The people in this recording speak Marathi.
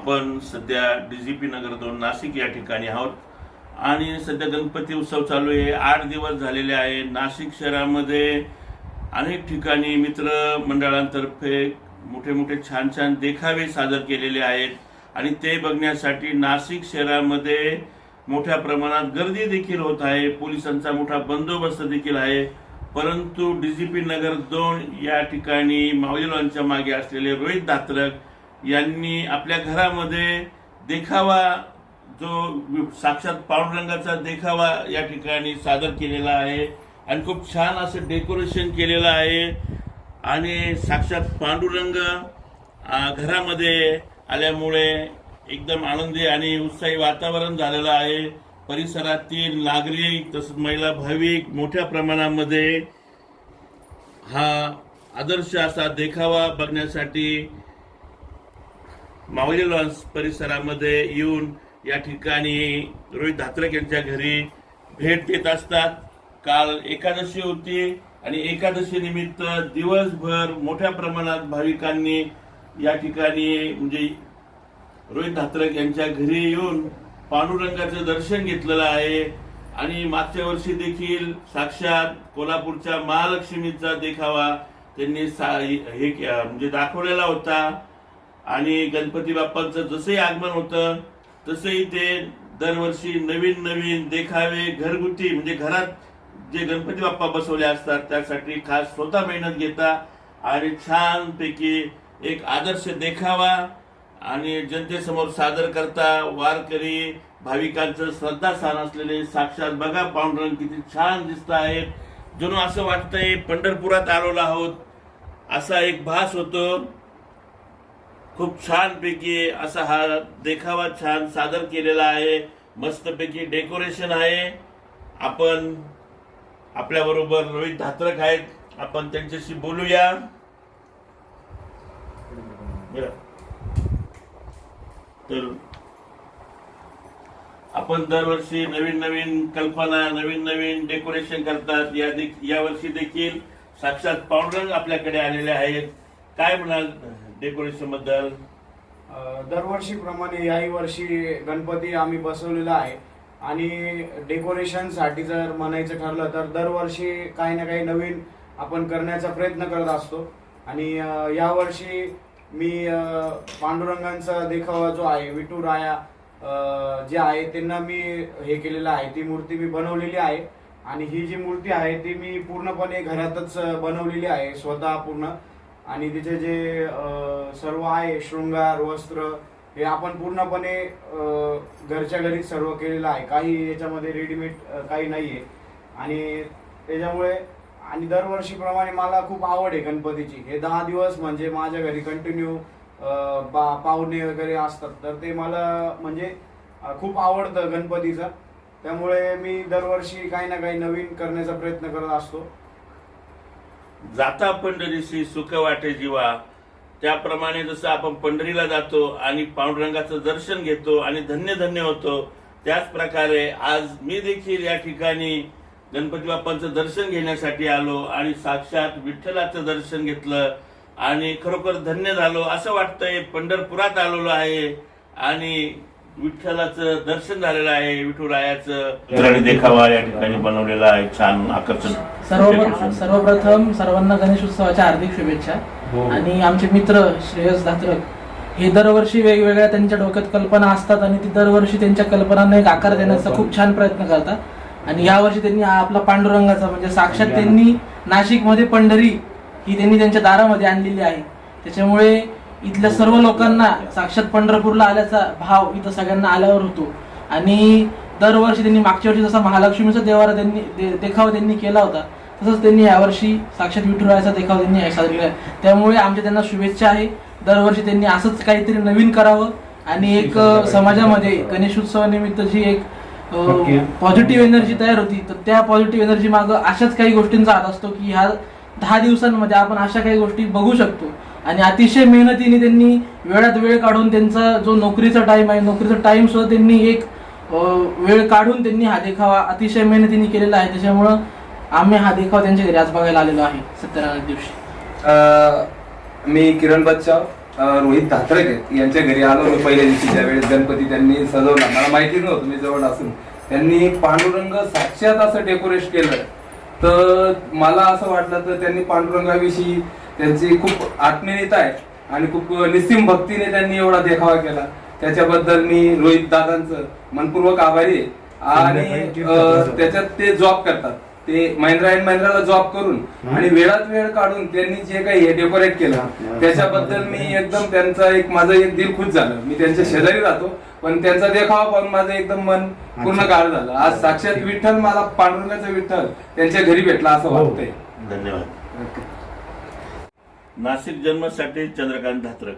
आपण सध्या डी जी पी नगर दोन नाशिक या ठिकाणी आहोत. आणि सध्या गणपती उत्सव चालू आहे. आठ दिवस झालेले आहे. नाशिक शहरामध्ये अनेक ठिकाणी मित्र मंडळांतर्फे मोठे मोठे छान छान देखावे सादर केलेले आहेत. आणि ते बघण्यासाठी नाशिक शहरामध्ये मोठ्या प्रमाणात गर्दी देखील होत आहे. पोलिसांचा मोठा बंदोबस्त देखील आहे. परंतु डी जी पी नगर दोन या ठिकाणी मावलीलांच्या मागे असलेले रोहित धात्रक यांनी आपल्या घरामध्ये देखावा जो साक्षात पांडुरंगाचा देखावा या ठिकाणी सादर केलेला आहे. आणि खूप छान असं डेकोरेशन केलेलं आहे. आणि साक्षात पांडुरंग घरामध्ये आल्यामुळे एकदम आनंदी आणि उत्साही वातावरण झालेलं आहे. परिसरातील नागरिक तसंच महिला भाविक मोठ्या प्रमाणामध्ये हा आदर्श असा देखावा बघण्यासाठी मावली लॉन्स परिसरामध्ये येऊन या ठिकाणी रोहित धात्रक यांच्या घरी भेट देत असतात. काल एकादशी होती आणि एकादशी निमित्त दिवसभर मोठ्या प्रमाणात भाविकांनी या ठिकाणी म्हणजे रोहित धात्रक यांच्या घरी येऊन पांडुरंगाचं दर्शन घेतलेलं आहे. आणि मागच्या वर्षी देखील साक्षात कोल्हापूरच्या महालक्ष्मीचा देखावा त्यांनी सा- हे के- म्हणजे दाखवलेला होता. आणि गणपती बाप्पांचं जसंही आगमन होतं तसंही ते दरवर्षी नवीन नवीन देखावे घरगुती म्हणजे घरात जे गणपती बाप्पा बसवले असतात त्यासाठी खास स्वतः मेहनत घेता आणि छानपैकी एक आदर्श देखावा आणि जनतेसमोर सादर करता वारकरी भाविकांचं श्रद्धास्थान असलेले साक्षात बघा पांडुरंग किती छान दिसत आहेत. जणू असं वाटतंय पंढरपुरात आलेलो आहोत असा एक भास होतो. खूप छानपैकी असा हा देखावा छान सादर केलेला आहे. मस्तपैकी डेकोरेशन आहे. आपण आपल्या बरोबर रोहित धात्रक आहेत. आपण त्यांच्याशी बोलूया. तर आपण दरवर्षी नवीन नवीन कल्पना नवीन नवीन डेकोरेशन करतात. या दे- यावर्षी देखील साक्षात पावडर आपल्याकडे आलेले आहेत. काय म्हणाल डेकोरेशनबद्दल दरवर्षीप्रमाणे याही वर्षी गणपती आम्ही बसवलेला आहे. आणि डेकोरेशनसाठी जर म्हणायचं ठरलं तर दरवर्षी काही ना काही नवीन आपण करण्याचा प्रयत्न करत असतो. आणि यावर्षी मी पांडुरंगांचा देखावा जो आहे विठू राया जे आहे त्यांना मी हे केलेलं आहे. ती मूर्ती मी बनवलेली आहे. आणि ही जी मूर्ती आहे ती मी पूर्णपणे घरातच बनवलेली आहे स्वतः पूर्ण. आणि तिचे जे सर्व आहे शृंगार वस्त्र हे आपण पूर्णपणे घरच्या घरीच सर्व केलेलं आहे. काही याच्यामध्ये रेडीमेड काही नाही आहे आणि त्याच्यामुळे आणि दरवर्षीप्रमाणे मला खूप आवड आहे गणपतीची. हे दहा दिवस म्हणजे माझ्या घरी कंटिन्यू पाहुणे वगैरे असतात. तर ते मला म्हणजे खूप आवडतं गणपतीचं. त्यामुळे मी दरवर्षी काही ना काही नवीन करण्याचा प्रयत्न करत असतो. जाता पंढरीशी सुख वाटे जीवा. त्याप्रमाणे जसं आपण पंढरीला जातो आणि पांडुरंगाचं दर्शन घेतो आणि धन्य धन्य होतो त्याच प्रकारे आज मी देखील या ठिकाणी गणपती बाप्पांचं दर्शन घेण्यासाठी आलो आणि साक्षात विठ्ठलाचं दर्शन घेतलं आणि खरोखर धन्य झालो असं वाटतंय. पंढरपुरात आलेलो आहे आणि विठ्ठलाचं दर्शन झालेलं आहे विठुरायाचं. देखावा या ठिकाणी बनवलेला आहे छान आकर्षण. सर्व सर्वप्रथम सर्वांना गणेश उत्सवाच्या हार्दिक शुभेच्छा. आणि आमचे मित्र श्रेयस धात्रक हे दरवर्षी वेगवेगळ्या त्यांच्या डोक्यात कल्पना असतात आणि ती दरवर्षी त्यांच्या कल्पनांना एक आकार देण्याचा खूप छान प्रयत्न करतात. आणि यावर्षी त्यांनी हा आपला पांडुरंगाचा म्हणजे साक्षात त्यांनी नाशिकमध्ये पंढरी ही त्यांनी त्यांच्या दारामध्ये आणलेली आहे. त्याच्यामुळे इथल्या सर्व लोकांना साक्षात पंढरपूरला आल्याचा भाव इथं सगळ्यांना आल्यावर होतो. आणि दरवर्षी त्यांनी मागच्या वर्षी जसा महालक्ष्मीचा देवारा त्यांनी दे- देखावा त्यांनी केला होता तसंच त्यांनी यावर्षी साक्षात विठुरायाचा देखावा त्यांनी साजरा केला. त्यामुळे आमच्या त्यांना शुभेच्छा आहे. दरवर्षी त्यांनी असंच काहीतरी नवीन करावं. आणि एक समाजामध्ये गणेश उत्सवानिमित्त जी एक पॉझिटिव्ह एनर्जी तयार होती तर त्या पॉझिटिव्ह एनर्जी मागं अशाच काही गोष्टींचा हात असतो की ह्या दहा दिवसांमध्ये आपण अशा काही गोष्टी बघू शकतो. आणि अतिशय मेहनतीने त्यांनी वेळात वेळ काढून त्यांचा जो नोकरीचा टाईम आहे नोकरीचा टाईम सुद्धा त्यांनी एक वेळ काढून त्यांनी हा देखावा अतिशय मेहनतीने केलेला आहे. त्याच्यामुळं आम्ही हा देखावा त्यांच्या घरी आज बघायला आलेलो आहे सत्यनारायण दिवशी. मी किरण बच्चा रोहित धात्रक यांच्या घरी आलो मी पहिल्या दिवशी. ज्यावेळेस गणपती त्यांनी सजवला. मला माहिती नव्हतं मी जवळ असून. त्यांनी पांडुरंग साक्षात असं डेकोरेट केलं. तर मला असं वाटलं तर त्यांनी पांडुरंगाविषयी त्यांची खूप आत्मीयता आहे आणि खूप निस्सिम भक्तीने त्यांनी एवढा देखावा केला. त्याच्याबद्दल मी रोहित दादांचं मनपूर्वक आभारी आहे. आणि त्याच्यात ते जॉब करतात. ते महिंद्रा अँड महिंद्राला जॉब करून आणि वेळात वेळ काढून त्यांनी जे काही हे डेकोरेट केलं त्याच्याबद्दल मी एकदम त्यांचा एक माझं एक दिल खुश झालं. मी त्यांच्या शेजारी राहतो पण त्यांचा देखावा पाहून माझं एकदम मन पूर्ण गाळ झालं. आज साक्षात विठ्ठल मला पांडुरंगाचा विठ्ठल त्यांच्या घरी भेटला असं वाटतंय. धन्यवाद. नाशिक जन्मासाठी चंद्रकांत धात्रक.